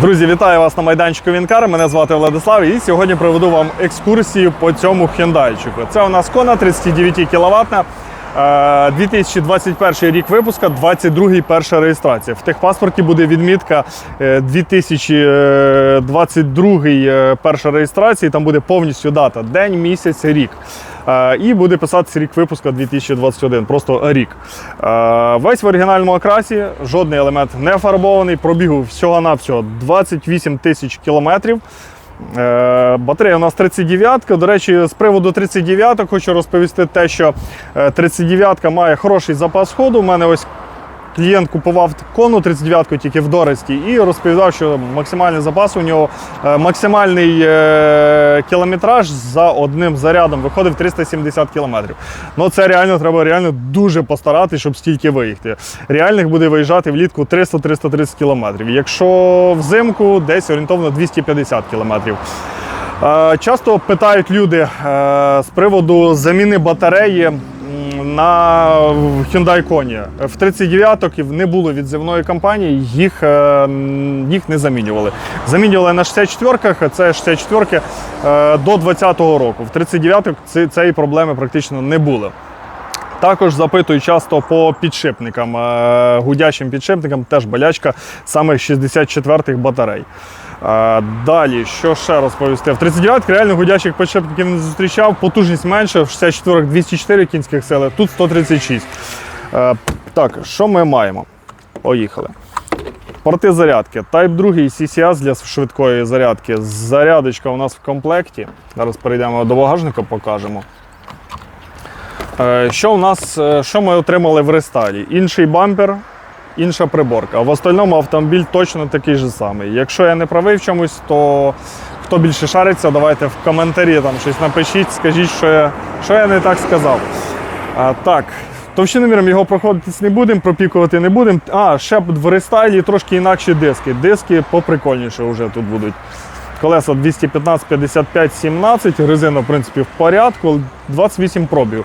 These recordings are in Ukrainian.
Друзі, вітаю вас на майданчику Вінкар. Мене звати Владислав, і сьогодні проведу вам екскурсію по цьому хендайчику. Це у нас Кона 39 кВт. 2021 рік випуска, 22-й перша реєстрація. В техпаспорті буде відмітка е, 2022 е, перша реєстрація. Там буде повністю дата, день, місяць, рік. Е, І буде писатися рік випуска 2021, просто рік. Е, Весь в оригінальному окрасі, жодний елемент не фарбований. Пробігу всього-навсього 28 тисяч кілометрів. Е, Батарея у нас 39-ка. До речі, з приводу 39-ок хочу розповісти те, що е, 39-ка має хороший запас ходу. У мене ось клієнт купував кону 39-ку тільки в Дорості і розповідав, що максимальний запас у нього е, максимальний е, кілометраж за одним зарядом виходив 370 кілометрів. Ну це реально треба реально дуже постаратися, щоб стільки виїхати. Реальних буде виїжджати влітку 300-330 кілометрів. Якщо взимку десь орієнтовно 250 кілометрів. Е, Часто питають люди з приводу заміни батареї на Hyundai Kona. В 39-ок не було відзивної компанії, їх, е, їх не замінювали. Замінювали на 64-ках, це 64-ки е, до 20-го року. В 39-х ці- цієї проблеми практично не було. Також запитують часто по підшипникам, е, гудячим підшипникам, теж болячка саме 64-х батарей. Далі, що ще розповісти? В 39 реально гудячих підшипників не зустрічав, потужність менше, в 64 204 кінських сили, тут 136. Е, Так, що ми маємо? Поїхали. Порти зарядки. Type 2 CCS для швидкої зарядки. Зарядочка у нас в комплекті. Зараз перейдемо до багажника, покажемо. Е, Що у нас, е, що ми отримали в рестайлі? Інший бампер, інша приборка. В остальному автомобіль точно такий же самий. Якщо я не правий в чомусь, то хто більше шариться, давайте в коментарі там щось напишіть, скажіть, що я, що я не так сказав. А, так, товщиноміром його проходитись не будемо, пропікувати не будемо. А, ще в рестайлі трошки інакші диски. Диски поприкольніше вже тут будуть. Колеса 215, 55, 17, резина, в принципі, в порядку, 28 пробів.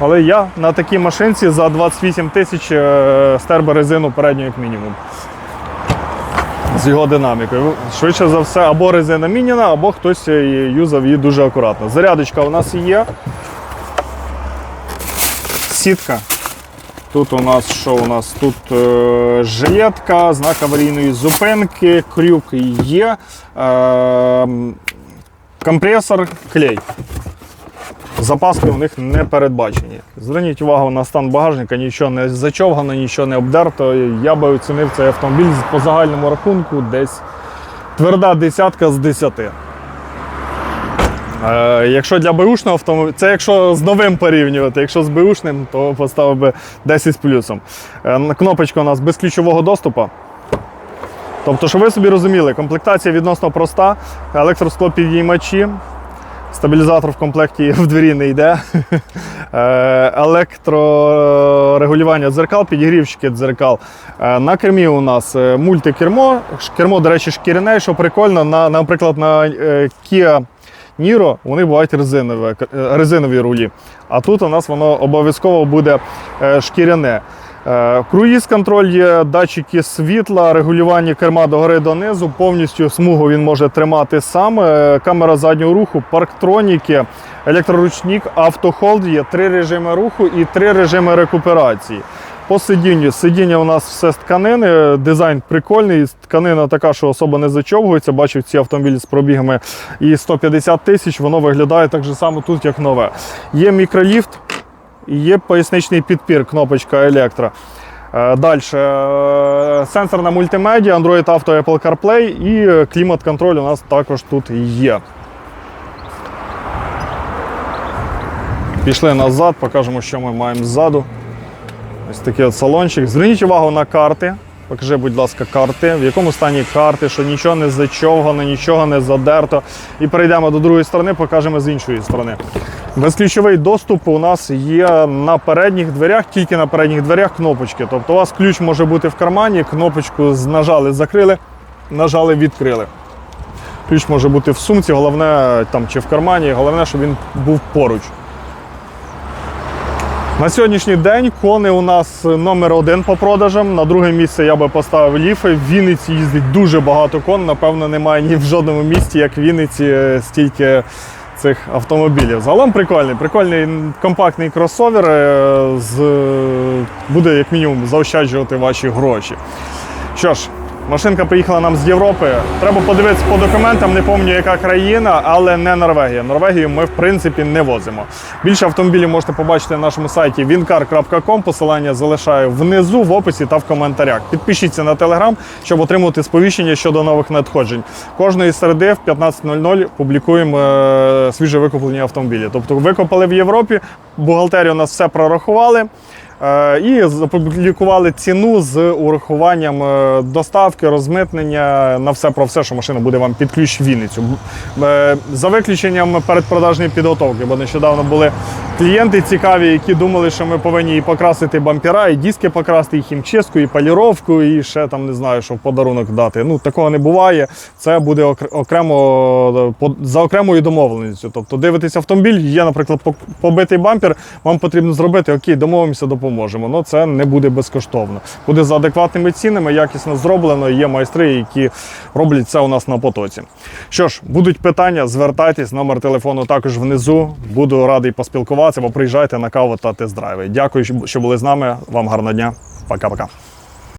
Але я на такій машинці за 28 тисяч е, стербе резину передню як мінімум. З його динамікою. Швидше за все, або резина міняна, або хтось е, юзав її дуже акуратно. Зарядочка у нас є. Сітка. Тут у нас що у нас? Тут е, жилетка, знак аварійної зупинки, крюк є, е, компресор, клей. Запаски у них не передбачені. Зверніть увагу на стан багажника, нічого не зачовгано, нічого не обдерто. Я би оцінив цей автомобіль по загальному рахунку десь тверда десятка з десяти. Е, якщо для беушного автомобіля, це якщо з новим порівнювати, якщо з беушним, то поставив би 10 з плюсом. Е, кнопочка у нас без ключового доступу. Тобто, щоб ви собі розуміли, комплектація відносно проста, електросклопідіймачі, стабілізатор в комплекті в двері не йде. Е, Електрорегулювання дзеркал, підігрівчики дзеркал. Е, На кермі у нас е, мультикермо. Кермо, до речі, шкіряне, що прикольно, на, наприклад, на Kia Niro вони бувають резинові, резинові рулі. А тут у нас воно обов'язково буде шкіряне. Е, Круїз контроль є, датчики світла, регулювання керма догори донизу, повністю смугу він може тримати сам. Е, Камера заднього руху, парктроніки, електроручник, автохолд є, три режими руху і три режими рекуперації. По сидінню. Сидіння у нас все з тканини, дизайн прикольний, тканина така, що особо не зачовгується. Бачив ці автомобілі з пробігами і 150 тисяч, воно виглядає так же само тут, як нове. Є мікроліфт, є поясничний підпір, кнопочка електро. Далі сенсорна мультимедіа, Android Auto, Apple CarPlay і е, клімат-контроль у нас також тут є. Пішли назад, покажемо, що ми маємо ззаду. Ось такий от салончик. Зверніть увагу на карти. Покажи, будь ласка, карти, в якому стані карти, що нічого не зачовгано, нічого не задерто. І перейдемо до другої сторони, покажемо з іншої сторони. Безключовий доступ у нас є на передніх дверях, тільки на передніх дверях кнопочки. Тобто у вас ключ може бути в кармані, кнопочку нажали, закрили, нажали, відкрили. Ключ може бути в сумці, головне там чи в кармані, головне, щоб він був поруч. На сьогоднішній день кони у нас номер один по продажам. На друге місце я би поставив ліфи. В Вінниці їздить дуже багато кон. Напевно, немає ні в жодному місті, як в Вінниці, е, стільки цих автомобілів. Загалом прикольний, прикольний компактний кросовер е, з, буде як мінімум заощаджувати ваші гроші. Що ж, машинка приїхала нам з Європи. Треба подивитися по документам, не пам'ятаю, яка країна, але не Норвегія. Норвегію ми в принципі не возимо. Більше автомобілів можете побачити на нашому сайті wincar.com. Посилання залишаю внизу в описі та в коментарях. Підпишіться на телеграм, щоб отримувати сповіщення щодо нових надходжень. Кожної середи в 15.00 публікуємо е, свіже викуплені автомобілі. Тобто викопали в Європі, бухгалтерію у нас все прорахували. Е, І опублікували ціну з урахуванням е, доставки, розмитнення на все про все, що машина буде вам під ключ в Вінницю. Е, За виключенням передпродажної підготовки, бо нещодавно були клієнти цікаві, які думали, що ми повинні і покрасити бампера, і диски покрасити, і хімчистку, і поліровку, і ще там не знаю, що в подарунок дати. Ну такого не буває. Це буде окремо е, за окремою домовленістю. Тобто дивитесь автомобіль, є, наприклад, побитий бампер, вам потрібно зробити, окей, домовимося, допоможемо. Ну це не буде безкоштовно. Буде за адекватними цінами, якісно зроблено. Є майстри, які роблять це у нас на потоці. Що ж, будуть питання, звертайтесь, номер телефону також внизу. Буду радий поспілкуватися, бо приїжджайте на каву та тест-драйви. Дякую, що були з нами. Вам гарного дня. Пока-пока.